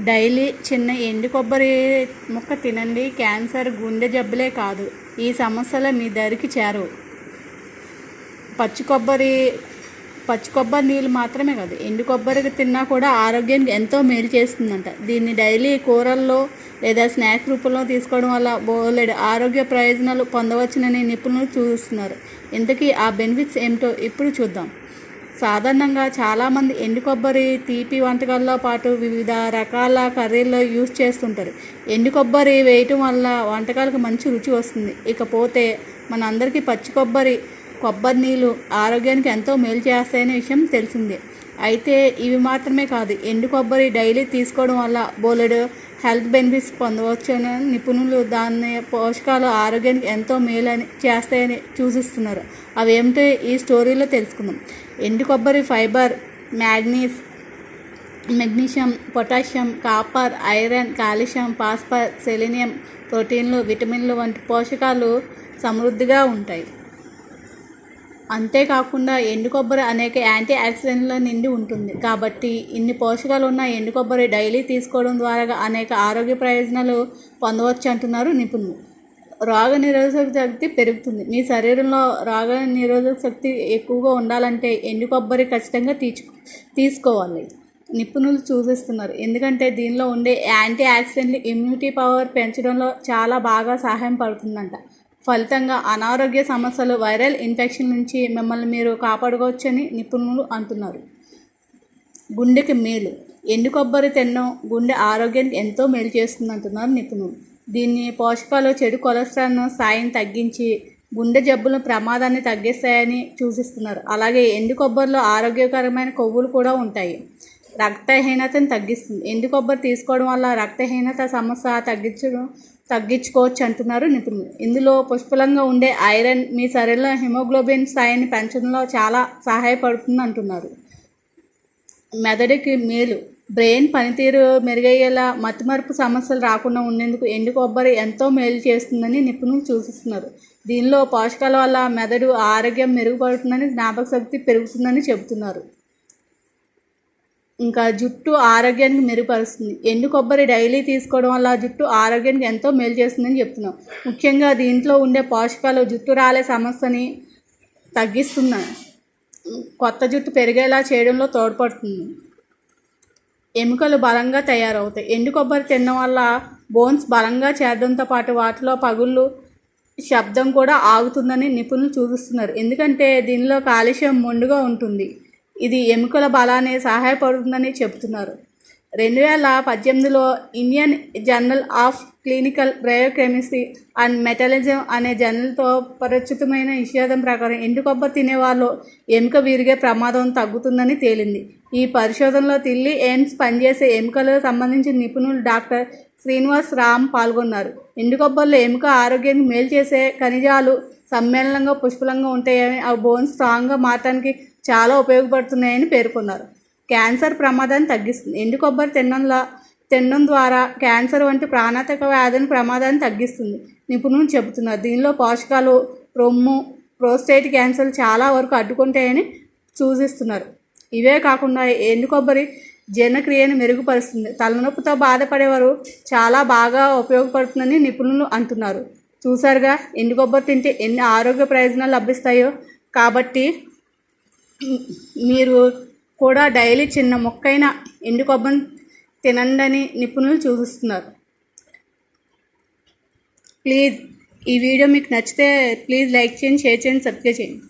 Daily చిన్న ఎండు కొబ్బరి ముక్క తినండి. క్యాన్సర్ గుండె జబ్బులే కాదు. ఈ సమస్యలు మీ దరికి చేరవు పచ్చి కొబ్బరి పచ్చి కొబ్బరి నీళ్ళు మాత్రమే కాదు. ఎండు కొబ్బరి తిన్నా కూడా ఆరోగ్యానికి ఎంతో మేలు చేస్తుందంట. దీన్ని డైలీ కూరల్లో లేదా స్నాక్ రూపంలో తీసుకోవడం వల్ల బోలెడు ఆరోగ్య ప్రయోజనాలు పొందవచ్చునని నిపుణులు చూస్తున్నారు. ఇంతకీ ఆ బెనిఫిట్స్ ఏమిటో ఇప్పుడు చూద్దాం. సాధారణంగా చాలామంది ఎండు కొబ్బరి తీపి వంటకాల్లో పాటు వివిధ రకాల కర్రీల్లో యూస్ చేస్తుంటారు. ఎండు కొబ్బరి వేయటం వల్ల వంటకాలకు మంచి రుచి వస్తుంది. ఇకపోతే మనందరికీ పచ్చి కొబ్బరి కొబ్బరి నీళ్ళు ఆరోగ్యానికి ఎంతో మేలు చేస్తాయనే విషయం తెలిసిందే. అయితే ఇవి మాత్రమే కాదు ఎండు కొబ్బరి డైలీ తీసుకోవడం వల్ల బోలెడు హెల్త్ బెనిఫిట్స్ పొందవచ్చని. నిపుణులు దాన్ని పోషకాలు ఆరోగ్యానికి ఎంతో మేలని చేస్తాయని సూచిస్తున్నారు. అవి ఏమిటో ఈ స్టోరీలో తెలుసుకుందాం. ఎండు కొబ్బరి fibre manganese magnesium potassium copper iron calcium phosphorus selenium ప్రోటీన్లు విటమిన్లు వంటి పోషకాలు సమృద్ధిగా ఉంటాయి. అంతేకాకుండా ఎండు కొబ్బరి అనేక యాంటీ ఆక్సిడెంట్ల నిండి ఉంటుంది. కాబట్టి ఇన్ని పోషకాలు ఉన్న ఎండు కొబ్బరి డైలీ తీసుకోవడం ద్వారా అనేక ఆరోగ్య ప్రయోజనాలు పొందవచ్చు అంటున్నారు నిపుణులు. రోగ నిరోధక శక్తి పెరుగుతుంది. మీ శరీరంలో రోగ నిరోధక శక్తి ఎక్కువగా ఉండాలంటే ఎండు కొబ్బరి ఖచ్చితంగా తీర్చు తీసుకోవాలి. నిపుణులు సూచిస్తున్నారు ఎందుకంటే దీనిలో ఉండే యాంటీ ఆక్సిడెంట్లు ఇమ్యూనిటీ పవర్ పెంచడంలో చాలా బాగా సహాయం పడుతుందంట. ఫలితంగా అనారోగ్య సమస్యలు వైరల్ ఇన్ఫెక్షన్ నుంచి మిమ్మల్ని మీరు కాపాడుకోవచ్చని నిపుణులు అంటున్నారు. గుండెకి మేలు. ఎండు కొబ్బరి తినడం గుండె ఆరోగ్యానికి ఎంతో మేలు చేస్తుంది అంటున్నారు నిపుణులు. దీన్ని పోషకాలు చెడు కొలెస్ట్రాల్ను సాయం తగ్గించి గుండె జబ్బుల ప్రమాదాన్ని తగ్గిస్తాయని సూచిస్తున్నారు. అలాగే ఎండు కొబ్బరిలో ఆరోగ్యకరమైన కొవ్వులు కూడా ఉంటాయి. రక్తహీనతను తగ్గిస్తుంది. ఎండు కొబ్బరి తీసుకోవడం వల్ల రక్తహీనత సమస్య తగ్గించడం తగ్గించుకోవచ్చు అంటున్నారు. నిపుణులు ఇందులో పుష్కలంగా ఉండే ఐరన్ మీ శరీరంలో హిమోగ్లోబిన్ స్థాయిని పెంచడంలో చాలా సహాయపడుతుంది అంటున్నారు. మెదడుకి మేలు. బ్రెయిన్ పనితీరు మెరుగయ్యేలా మతిమరుపు సమస్యలు రాకుండా ఉండేందుకు ఎండు కొబ్బరి ఎంతో మేలు చేస్తుందని నిపుణులు సూచిస్తున్నారు. దీనిలో పోషకాల వల్ల మెదడు ఆరోగ్యం మెరుగుపడుతుందని జ్ఞాపక శక్తి పెరుగుతుందని చెబుతున్నారు. ఇంకా జుట్టు ఆరోగ్యానికి మెరుగుపరుస్తుంది. ఎండు కొబ్బరి డైలీ తీసుకోవడం వల్ల జుట్టు ఆరోగ్యానికి ఎంతో మేలు చేస్తుందని చెప్తున్నాం. ముఖ్యంగా దీంట్లో ఉండే పోషకాలు జుట్టు రాలే సమస్యని తగ్గిస్తున్నాయి కొత్త జుట్టు పెరిగేలా చేయడంలో తోడ్పడుతుంది. ఎముకలు బలంగా తయారవుతాయి. ఎండు కొబ్బరి తినడం వల్ల బోన్స్ బలంగా చేరడంతో పాటు వాటిలో పగుళ్ళు శబ్దం కూడా ఆగుతుందని నిపుణులు చూపిస్తున్నారు. ఎందుకంటే దీనిలో కాలుష్యం మొండుగా ఉంటుంది. ఇది ఎముకల బలాన్ని సహాయపడుతుందని చెబుతున్నారు. రెండు వేల పద్దెనిమిదిలో Indian journal of clinical biochemistry and metabolism అనే జర్నల్తో పరిచితమైన నిషేధం ప్రకారం ఎండు కొబ్బరి తినేవాళ్ళు ఎముక విరిగే ప్రమాదం తగ్గుతుందని తేలింది. ఈ పరిశోధనలో తిల్లి ఎయిమ్స్ పనిచేసే ఎముకలకు సంబంధించిన నిపుణులు డాక్టర్ శ్రీనివాస్ రామ్ పాల్గొన్నారు. ఎండు కొబ్బరిలో ఎముక ఆరోగ్యానికి మేలు చేసే ఖనిజాలు సమ్మేళనంగా పుష్కలంగా ఉంటాయని ఆ బోన్ స్ట్రాంగ్గా మారటానికి చాలా ఉపయోగపడుతున్నాయని పేర్కొన్నారు. క్యాన్సర్ ప్రమాదాన్ని తగ్గిస్తుంది. ఎండు కొబ్బరి తినడంలో తినడం ద్వారా క్యాన్సర్ వంటి ప్రాణాంతక వ్యాధిని ప్రమాదాన్ని తగ్గిస్తుంది. నిపుణులు చెబుతున్నారు. దీనిలో పోషకాలు రొమ్ము ప్రోస్టేట్ క్యాన్సర్ చాలా వరకు అడ్డుకుంటాయని సూచిస్తున్నారు. ఇవే కాకుండా ఎండు కొబ్బరి జీర్ణక్రియను మెరుగుపరుస్తుంది. తలనొప్పితో బాధపడేవారు చాలా బాగా ఉపయోగపడుతుందని నిపుణులు అంటున్నారు. చూసారుగా ఎండు కొబ్బరి తింటే ఎన్ని ఆరోగ్య ప్రయోజనాలు లభిస్తాయో. కాబట్టి మీరు కూడా డైలీ చిన్న మొక్కైన ఎండు కొబ్బరి తినండని నిపుణులు చూపిస్తున్నారు. ప్లీజ్ ఈ వీడియో మీకు నచ్చితే ప్లీజ్ లైక్ చేయండి షేర్ చేయండి సబ్స్క్రైబ్ చేయండి.